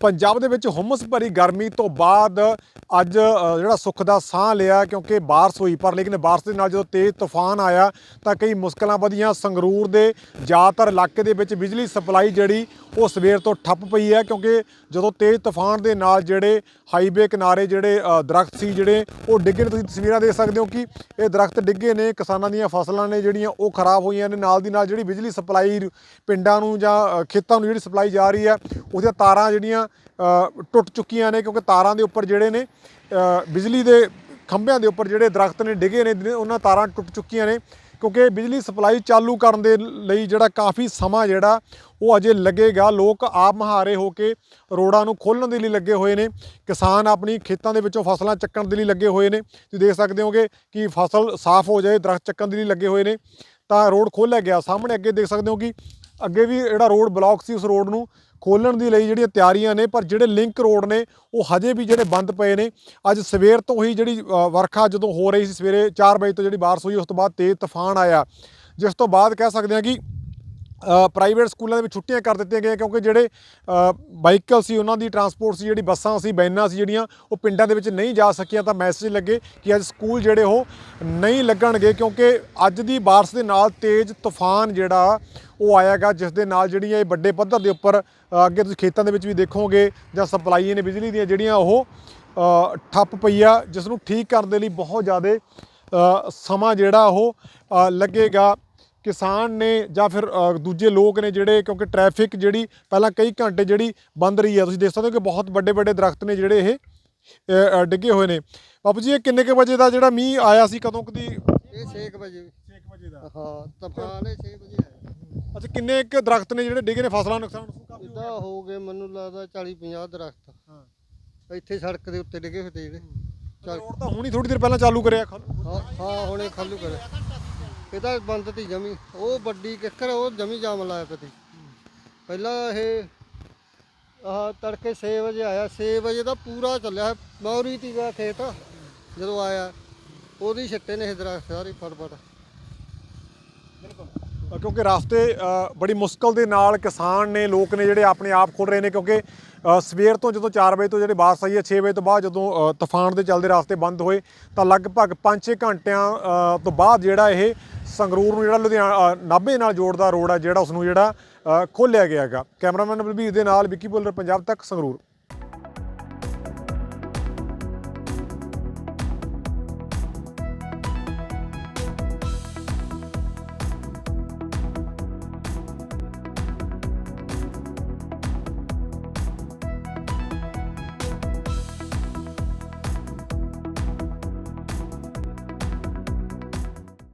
ਪੰਜਾਬ ਦੇ ਵਿੱਚ ਹੁਮਸ ਭਰੀ ਗਰਮੀ ਤੋਂ ਬਾਅਦ ਅੱਜ ਜਿਹੜਾ ਸੁੱਖ ਦਾ ਸਾਹ ਲਿਆ ਕਿਉਂਕਿ ਬਾਰਿਸ਼ ਹੋਈ, ਪਰ ਲੇਕਿਨ ਬਾਰਿਸ਼ ਦੇ ਨਾਲ ਜਦੋਂ ਤੇਜ਼ ਤੂਫਾਨ ਆਇਆ ਤਾਂ ਕਈ ਮੁਸ਼ਕਲਾਂ ਵਧੀਆਂ ਸੰਗਰੂਰ ਦੇ ਜ਼ਿਆਦਾਤਰ ਇਲਾਕੇ ਦੇ ਵਿੱਚ ਬਿਜਲੀ ਸਪਲਾਈ ਜਿਹੜੀ ਉਹ ਸਵੇਰ ਤੋਂ ਠੱਪ ਪਈ ਹੈ ਕਿਉਂਕਿ ਜਦੋਂ ਤੇਜ਼ ਤੂਫਾਨ ਦੇ ਨਾਲ ਜਿਹੜੇ ਹਾਈਵੇ ਕਿਨਾਰੇ ਜਿਹੜੇ ਅ, ਦਰਖਤ ਸੀ ਜਿਹੜੇ ਉਹ ਡਿੱਗੇ ਨੇ। ਤੁਸੀਂ ਤਸਵੀਰਾਂ ਦੇਖ ਸਕਦੇ ਹੋ ਕਿ ਇਹ ਦਰਖਤ ਡਿੱਗੇ ਨੇ ਕਿਸਾਨਾਂ ਦੀਆਂ ਫਸਲਾਂ ਨੇ ਜਿਹੜੀਆਂ ਉਹ ਖਰਾਬ ਹੋਈਆਂ ਨੇ। ਨਾਲ ਦੀ ਨਾਲ ਜਿਹੜੀ ਬਿਜਲੀ ਸਪਲਾਈ ਪਿੰਡਾਂ ਨੂੰ ਜਾਂ ਖੇਤਾਂ ਨੂੰ ਜਿਹੜੀ ਸਪਲਾਈ ਜਾ ਰਹੀ ਹੈ ਉਹਦੀਆਂ ਤਾਰਾਂ ਜਿਹੜੀਆਂ ਟੁੱਟ ਚੁੱਕੀਆਂ ਨੇ ਕਿਉਂਕਿ ਤਾਰਾਂ ਦੇ ਉੱਪਰ ਜਿਹੜੇ ਨੇ ਬਿਜਲੀ ਦੇ ਖੰਭਿਆਂ ਦੇ ਉੱਪਰ ਜਿਹੜੇ ਦਰਖਤ ਨੇ ਡਿੱਗੇ ਨੇ ਉਹਨਾਂ ਤਾਰਾਂ ਟੁੱਟ ਚੁੱਕੀਆਂ ਨੇ। ਕਿਉਂਕਿ ਬਿਜਲੀ ਸਪਲਾਈ ਚਾਲੂ ਕਰਨ ਦੇ ਲਈ ਜਿਹੜਾ ਕਾਫੀ ਸਮਾਂ ਜਿਹੜਾ ਉਹ ਅਜੇ ਲੱਗੇਗਾ। ਲੋਕ ਆਪ ਮਹਾਰੇ ਹੋ ਕੇ ਰੋਡਾਂ ਨੂੰ ਖੋਲ੍ਹਣ ਦੇ ਲਈ ਲੱਗੇ ਹੋਏ ਨੇ। ਕਿਸਾਨ ਆਪਣੀ ਖੇਤਾਂ ਦੇ ਵਿੱਚੋਂ ਫਸਲਾਂ ਚੱਕਣ ਦੇ ਲਈ ਲੱਗੇ ਹੋਏ ਨੇ। ਤੁਸੀਂ ਦੇਖ ਸਕਦੇ ਹੋਗੇ ਕਿ ਫਸਲ ਸਾਫ਼ ਹੋ ਜਾਏ, ਦਰਖਤ ਚੱਕਣ ਦੇ ਲਈ ਲੱਗੇ ਹੋਏ ਨੇ। ਤਾਂ ਰੋਡ ਖੋਲ੍ਹਿਆ ਗਿਆ। ਸਾਹਮਣੇ ਅੱਗੇ ਦੇਖ ਸਕਦੇ ਹੋ ਕਿ ਅੱਗੇ ਵੀ ਜਿਹੜਾ ਰੋਡ ਬਲੌਕ ਸੀ ਉਸ ਰੋਡ ਨੂੰ ਖੋਲਣ ਦੇ ਲਈ ਜਿਹੜੀਆਂ ਤਿਆਰੀਆਂ ਨੇ, ਪਰ ਜਿਹੜੇ ਲਿੰਕ ਰੋਡ ਨੇ, ਉਹ ਹਜੇ ਵੀ ਜਿਹੜੇ ਬੰਦ ਪਏ ਨੇ। ਅੱਜ ਸਵੇਰ ਤੋਂ ਹੀ ਜਿਹੜੀ ਵਰਖਾ ਜਦੋਂ ਹੋ ਰਹੀ ਸੀ, ਸਵੇਰੇ 4 ਵਜੇ ਤੋਂ ਜਿਹੜੀ ਬਾਰਿਸ਼ ਹੋਈ, ਉਸ ਤੋਂ ਬਾਅਦ ਤੇਜ਼ ਤੂਫਾਨ ਆਇਆ। ਜਿਸ ਤੋਂ ਬਾਅਦ ਕਹਿ ਸਕਦੇ ਹਾਂ ਕਿ ਪ੍ਰਾਈਵੇਟ ਸਕੂਲਾਂ ਦੇ ਵਿੱਚ ਛੁੱਟੀਆਂ ਕਰ ਦਿੱਤੀਆਂ ਗਈਆਂ ਕਿਉਂਕਿ ਜਿਹੜੇ ਬਾਈਕਲ ਸੀ ਉਹਨਾਂ ਦੀ ਟਰਾਂਸਪੋਰਟ ਸੀ, ਜਿਹੜੀ ਬੱਸਾਂ ਸੀ ਵੈਨਾਂ ਸੀ ਜਿਹੜੀਆਂ, ਉਹ ਪਿੰਡਾਂ ਦੇ ਵਿੱਚ ਨਹੀਂ ਜਾ ਸਕੀਆਂ ਤਾਂ ਮੈਸੇਜ ਲੱਗੇ ਕਿ ਅੱਜ ਸਕੂਲ ਜਿਹੜੇ ਉਹ ਨਹੀਂ ਲੱਗਣਗੇ ਕਿਉਂਕਿ ਅੱਜ ਦੀ ਬਾਰਿਸ਼ ਦੇ ਨਾਲ ਤੇਜ਼ ਤੂਫਾਨ ਜਿਹੜਾ, ਉਹ ਆਇਆਗਾ ਜਿਸ ਦੇ ਨਾਲ ਜਿਹੜੀਆਂ ਇਹ ਵੱਡੇ ਪੱਧਰ ਦੇ ਉੱਪਰ ਅੱਗੇ ਤੁਸੀਂ ਖੇਤਾਂ ਦੇ ਵਿੱਚ ਵੀ ਦੇਖੋਗੇ ਜਾਂ ਸਪਲਾਈ ਨੇ ਬਿਜਲੀ ਦੀਆਂ ਜਿਹੜੀਆਂ ਉਹ ਠੱਪ ਪਈ ਆ ਜਿਸ ਨੂੰ ਠੀਕ ਕਰਨ ਦੇ ਲਈ ਬਹੁਤ ਜ਼ਿਆਦਾ ਸਮਾਂ ਜਿਹੜਾ ਉਹ ਲੱਗੇਗਾ। ਕਿਸਾਨ ਨੇ ਜਾਂ ਫਿਰ ਦੂਜੇ ਲੋਕ ਨੇ ਜਿਹੜੇ ਕਿਉਂਕਿ ਟ੍ਰੈਫਿਕ ਜਿਹੜੀ ਪਹਿਲਾਂ ਕਈ ਘੰਟੇ ਜਿਹੜੀ ਬੰਦ ਰਹੀ ਹੈ। ਤੁਸੀਂ ਦੇਖ ਸਕਦੇ ਹੋ ਕਿ ਬਹੁਤ ਵੱਡੇ ਵੱਡੇ ਦਰਖਤ ਨੇ ਜਿਹੜੇ ਇਹ ਡਿੱਗੇ ਹੋਏ ਨੇ। ਬਾਪੂ ਜੀ ਇਹ ਕਿੰਨੇ ਕੁ ਵਜੇ ਦਾ ਜਿਹੜਾ ਮੀਂਹ ਆਇਆ ਸੀ ਕਦੋਂ ਕਦੀ ਇਹ 6 ਵਜੇ। 6 ਵਜੇ ਦਾ। ਹਾਂ ਤਪਾਲੇ 6 ਵਜੇ ਆਇਆ। ਅੱਛਾ ਕਿੰਨੇ ਕੁ ਦਰਖਤ ਨੇ ਜਿਹੜੇ ਡਿੱਗੇ ਨੇ? ਫਸਲਾਂ ਨੁਕਸਾਨ ਕਾਫੀ ਹੋ ਇਦਾਂ ਹੋ ਗਏ ਮੈਨੂੰ ਲੱਗਦਾ 40 50 ਦਰਖਤ। ਹਾਂ। ਇੱਥੇ ਸੜਕ ਦੇ ਉੱਤੇ ਡਿੱਗੇ ਹੋਏ ਤੇ ਜਿਹੜੇ। ਰੋਡ ਤਾਂ ਹੁਣੀ ਥੋੜੀ ਦੇਰ ਪਹਿਲਾਂ ਚਾਲੂ ਕਰਿਆ ਹਾਂ ਹਾਂ ਹੁਣੇ ਖਾਲੂ ਕਰੇ ਇਹ ਤਾਂ ਬੰਦ ਤੀ ਜਮੀ। ਉਹ ਵੱਡੀ ਕਿੱਕਰ ਉਹ ਜਮੀ ਜਾਮ ਲਾਇਆ ਪਤੀ ਪਹਿਲਾਂ ਇਹ ਆਹ ਤੜਕੇ 6 ਵਜੇ ਆਇਆ। 6 ਵਜੇ ਦਾ ਪੂਰਾ ਚੱਲਿਆ ਮੌਰੀ ਤੀਗਾ ਖੇਤ ਜਦੋਂ ਆਇਆ। ਉਹਦੀ ਛਿੱਟੇ ਨੇ ਇਹ ਦਰਖਤ ਸਾਰੇ ਫਟਫਟ। ਅ, ਕਿਉਂਕਿ ਰਸਤੇ ਬੜੀ ਮੁਸ਼ਕਲ ਦੇ ਨਾਲ ਕਿਸਾਨ ਨੇ ਲੋਕ ਨੇ ਜਿਹੜੇ ਆਪਣੇ ਆਪ ਖੁੱਲ ਰਹੇ ਨੇ। ਕਿਉਂਕਿ ਸਵੇਰ ਤੋਂ ਜਦੋਂ 4 ਵਜੇ ਤੋਂ ਜਿਹੜੇ ਬਾਰਿਸ਼ ਆਈ ਹੈ 6 ਵਜੇ ਤੋਂ ਬਾਅਦ ਜਦੋਂ ਤੂਫਾਨ ਦੇ ਚੱਲਦੇ ਰਸਤੇ ਬੰਦ ਹੋਏ ਤਾਂ ਲਗਭਗ 5-6 ਘੰਟਿਆਂ ਤੋਂ ਬਾਅਦ ਜਿਹੜਾ ਇਹ ਸੰਗਰੂਰ ਨੂੰ ਜਿਹੜਾ ਲੁਧਿਆਣਾ ਨਾਭੇ ਨਾਲ ਜੋੜਦਾ ਰੋਡ ਆ ਜਿਹੜਾ ਉਸ ਨੂੰ ਜਿਹੜਾ ਖੋਲਿਆ ਗਿਆ ਹੈਗਾ। ਕੈਮਰਾਮੈਨ ਬਲਬੀਰ ਦੇ ਨਾਲ ਵਿੱਕੀ ਬੁੱਲਰ, ਪੰਜਾਬ ਤੱਕ ਸੰਗਰੂਰ।